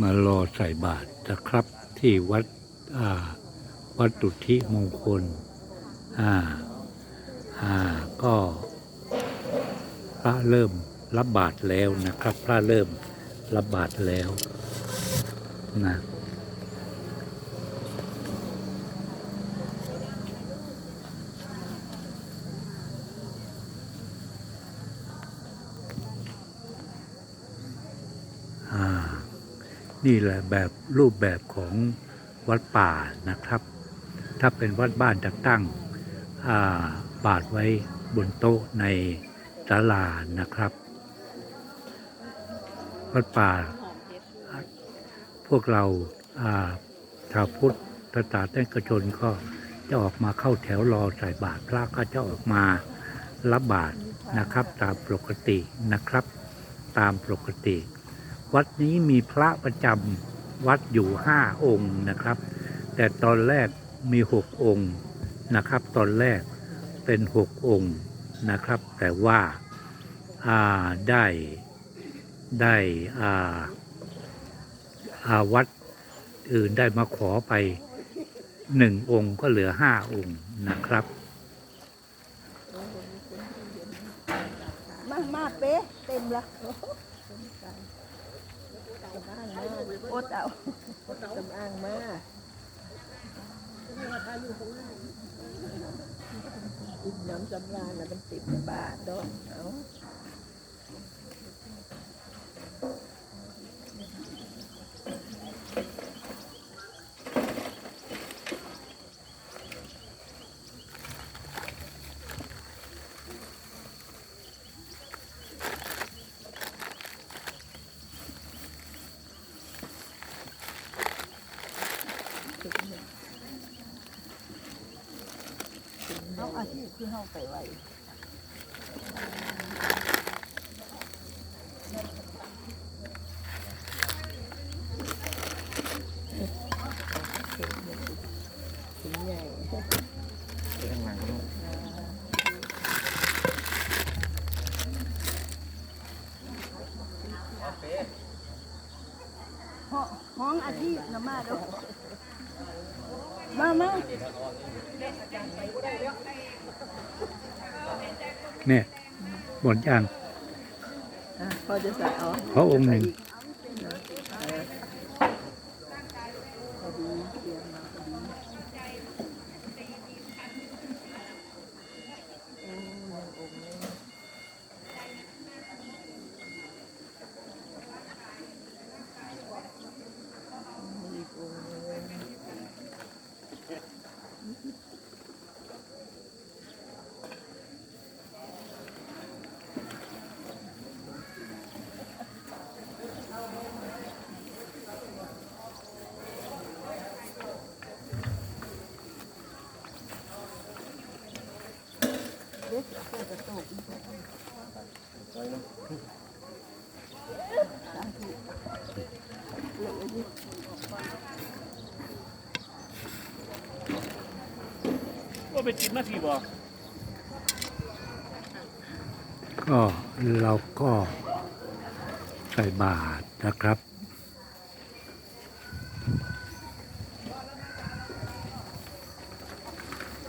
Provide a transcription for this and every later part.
มารอใส่บาตรนะครับที่วัดวัดตุทิมงคลอ่าอ่าก็พระเริ่มรับบาตรแล้วนะครับ พระเริ่มรับบาตรแล้วนะ นี่แหละแบบรูปแบบของวัดป่านะครับ ถ้าเป็นวัดบ้านจะตั้งาบาทไว้บนโต๊ะในศาลานะครับ วัดป่า พวกเราอาชาวพุทธศาสนิกระชนก็จะออกมาเข้าแถวรอใส่บาตรพระก็จะออกมารับบาตรนะครับ ตามปกตินะครับ ตามปกติ วัดนี้มีพระประจำวัดอยู่ห้าองค์นะครับ แต่ตอนแรกมีหกองค์นะครับ ตอนแรกเป็นหกองค์นะครับ แต่ว่าอาได้ได้อาอาวัดอื่นได้มาขอไปหนึ่งองค์ก็เหลือห้าองค์นะครับ มามาเป๊ะเต็มละ โอ๊ตเอาจำอ้างมาอิ่มน้ำจำรานแล้วมันติดบาทดอกเอา เอาอาชีพคือเฮาไปไว้ถึงใหญ่ห้องห้องอาชีพนะมาดู มามาเนี่ยหมดยังอะพอจะใส่เอาเพราะองค์หนึ่ง พอดีเตรียมมาพอดีอืมองค์นี้อีกองค์หนึ่ง เด็กเพื่อกระตุกไปเนาะก็ไปจิตมาทีบ่ก็เราก็ใส่บาตรนะครับ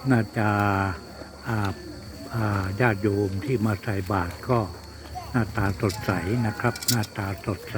น่าจะอาอ่า ญาติโยมที่มาใส่บาตรก็หน้าตาสดใสนะครับ หน้าตาสดใส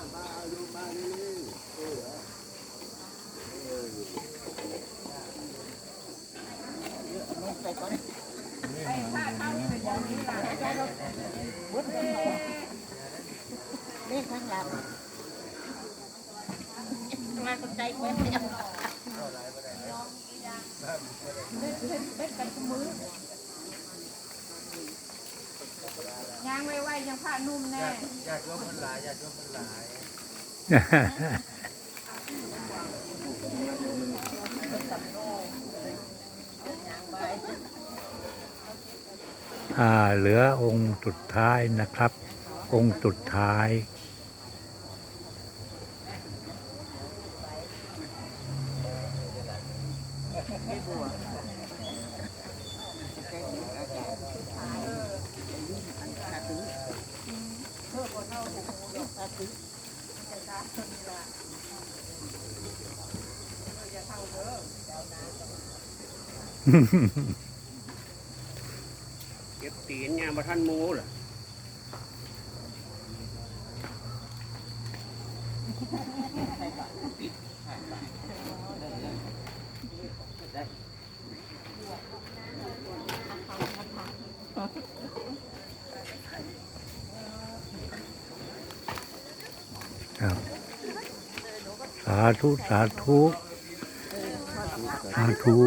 เบ็ดกันทุกมือยางไว้ไว้ยังผ้านุ่มแน่ยาติโยมคนหลายยาติโยมคนหลายเหลือองค์สุดท้ายนะครับ องค์สุดท้าย เก็บตีนยามบ่ทันหมู ล่ะครับ สาธุ สาธุ สาธุ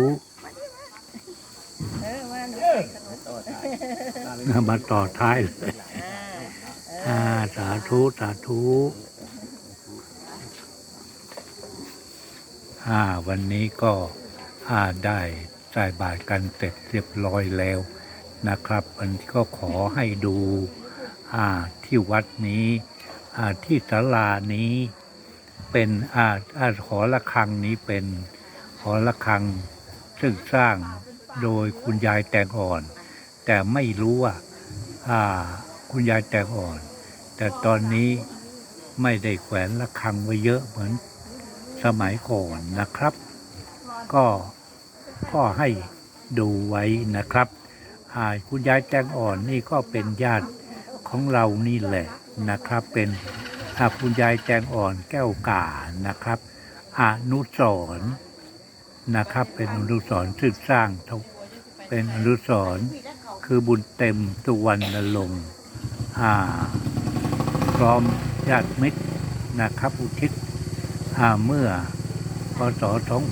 มาต่อท้ายเลยสาธุ สาธุอ่าวันนี้ก็ อ่าได้ใส่บาตรกันเสร็จเรียบร้อยแล้วนะครับวันนี้ก็ขอให้ดูอาที่วัดนี้อาที่ศาลานี้เป็นอาอาหอระฆังนี้เป็นหอระฆังซึ่งสร้างโดยคุณยายแตงอ่อน แต่ไม่รู้ว่าอ่าคุณยายแตงอ่อน แต่ตอนนี้ไม่ได้แขวนระฆังไว้เยอะเหมือนสมัยก่อนนะครับ ก็ก็ให้ดูไว้นะครับอ่าคุณยายแตงอ่อนนี่ก็เป็นญาติของเรานี่แหละนะครับ เป็นคุณยายแจงอ่อนแก้วกานะครับอนุสร์นะครับ เป็นอนุสรณ์ซึ่งสร้างเป็นอนุสร์คือบุญเต็มสุวรรณลงอ่าพร้อมญาติมิตรนะครับ อุทิศอ่าเมื่อพศ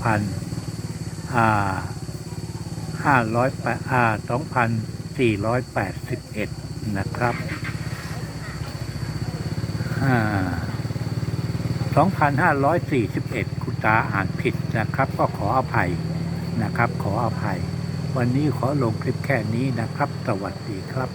2000 อ่า500อ่า2481นะครับอ่า2,541คุณตาอ่านผิดนะครับ ก็ขออภัยนะครับ ขออภัย วันนี้ขอลงคลิปแค่นี้นะครับ สวัสดีครับ